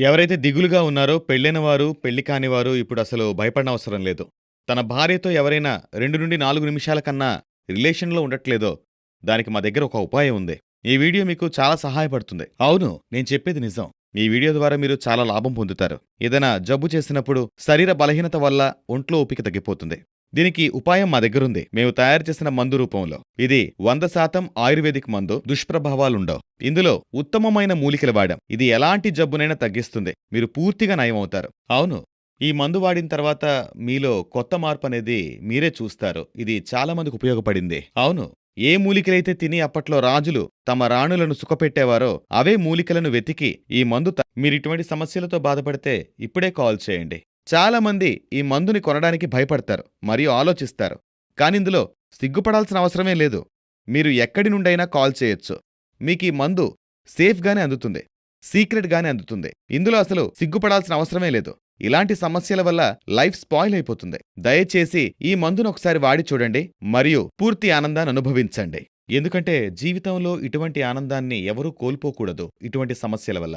ఎవరైతే దిగులుగా ఉన్నారో పెళ్ళైన వారు, పెళ్ళి కానివారు ఇప్పుడు అసలు భయపడనవసరం లేదు. తన భార్యతో ఎవరైనా 2-4 నిమిషాల కన్నా రిలేషన్‌లో ఉండట్లేదో, దానికి మా దగ్గర ఒక ఉపాయం ఉంది. ఈ వీడియో మీకు చాలా సహాయపడుతుంది. అవును, నేను చెప్పేది నిజం. ఈ వీడియో ద్వారా మీరు చాలా లాభం పొందుతారు. ఏదైనా జబ్బు చేసినప్పుడు శరీర బలహీనత వల్ల ఒంట్లో ఓపిక తగ్గిపోతుంది. దీనికి ఉపాయం మా దగ్గరుంది. మేము తయారు చేసిన మందు రూపంలో. ఇది 100% ఆయుర్వేదిక్ మందు. దుష్ప్రభావాలుండవు. ఇందులో ఉత్తమమైన మూలికలు వాడాం. ఇది ఎలాంటి జబ్బునైనా తగ్గిస్తుంది. మీరు పూర్తిగా నయమవుతారు. అవును. ఈ మందు వాడిన తర్వాత మీలో కొత్త మార్పు అనేది మీరే చూస్తారు. ఇది చాలామందికి ఉపయోగపడింది. అవును. ఏ మూలికలైతే తిని అప్పట్లో రాజులు తమ రాణులను సుఖపెట్టేవారో అవే మూలికలను వెతికి ఈ మందు త మీరిటువంటి సమస్యలతో బాధపడితే ఇప్పుడే కాల్ చేయండి. చాలా మంది ఈ మందుని కొనడానికి భయపడతారు మరియు ఆలోచిస్తారు. కానిందులో సిగ్గుపడాల్సిన అవసరమే లేదు. మీరు ఎక్కడి నుండైనా కాల్ చేయొచ్చు. మీకీ మందు సేఫ్‌గానే అందుతుంది. సీక్రెట్‌గానే అందుతుంది. ఇందులో అసలు సిగ్గుపడాల్సిన అవసరమే లేదు. ఇలాంటి సమస్యల వల్ల లైఫ్ స్పాయిల్ అయిపోతుంది. దయచేసి ఈ మందును ఒకసారి వాడి చూడండి మరియు పూర్తి ఆనందాన్ని అనుభవించండి. ఎందుకంటే జీవితంలో ఇటువంటి ఆనందాన్ని ఎవరూ కోల్పోకూడదు ఇటువంటి సమస్యల వల్ల.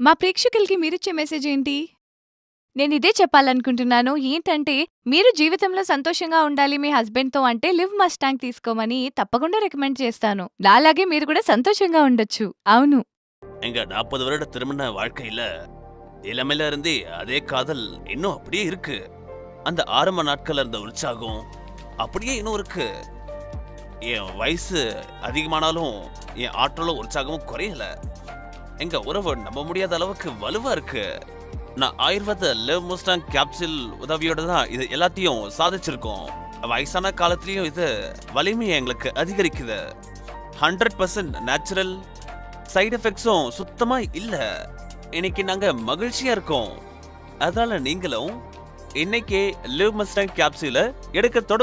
మా ప్రేక్షకులకి మీరిచ్చే మెసేజ్ ఏంటి? నేనిదే చెప్పాలనుకుంటున్నాను. ఏంటంటే మీరు జీవితంలో సంతోషంగా ఉండాలి మీ హస్బెండ్‌తో అంటే లివ్ మస్టాంగ్ తీసుకోమని తప్పకుండా రికమెండ్ చేస్తాను. నాలాగే మీరు కూడా సంతోషంగా ఉండొచ్చు. అవును. எங்க நாற்பது வருட திருமண வாழ்க்கையில இளமையில இருந்தே அதே காதல் இன்னும் அப்படியே இருக்கு அந்த ஆரம்ப நாட்கள்ல இருந்த உற்சாகம் அப்படியே இன்னும் இருக்கு என் வயசு அதிகமானாலும் என் ஆற்றலும் உற்சாகமும் குறையல எங்க உறவு நம்ப முடியாத அளவுக்கு வலுவா இருக்கு. நான் ஆயுர்வேத லிவ் முஸ்டாங் கேப்சில் உதவியோட தான் இது எல்லாத்தையும் சாதிச்சிருக்கோம். வயசான காலத்துலயும் இது வலிமையை எங்களுக்கு அதிகரிக்குது. ஹண்ட்ரட் பர்சன்ட் நேச்சுரல் சைடு எஃபெக்ட்ஸும் சுத்தமாக இல்லை. இன்னைக்கு நாங்கள் மகிழ்ச்சியாக இருக்கோம். அதனால் நீங்களும் இன்னைக்கே லிவ் மஸ்டாங் கேப்சூல எடுக்க தொடங்க.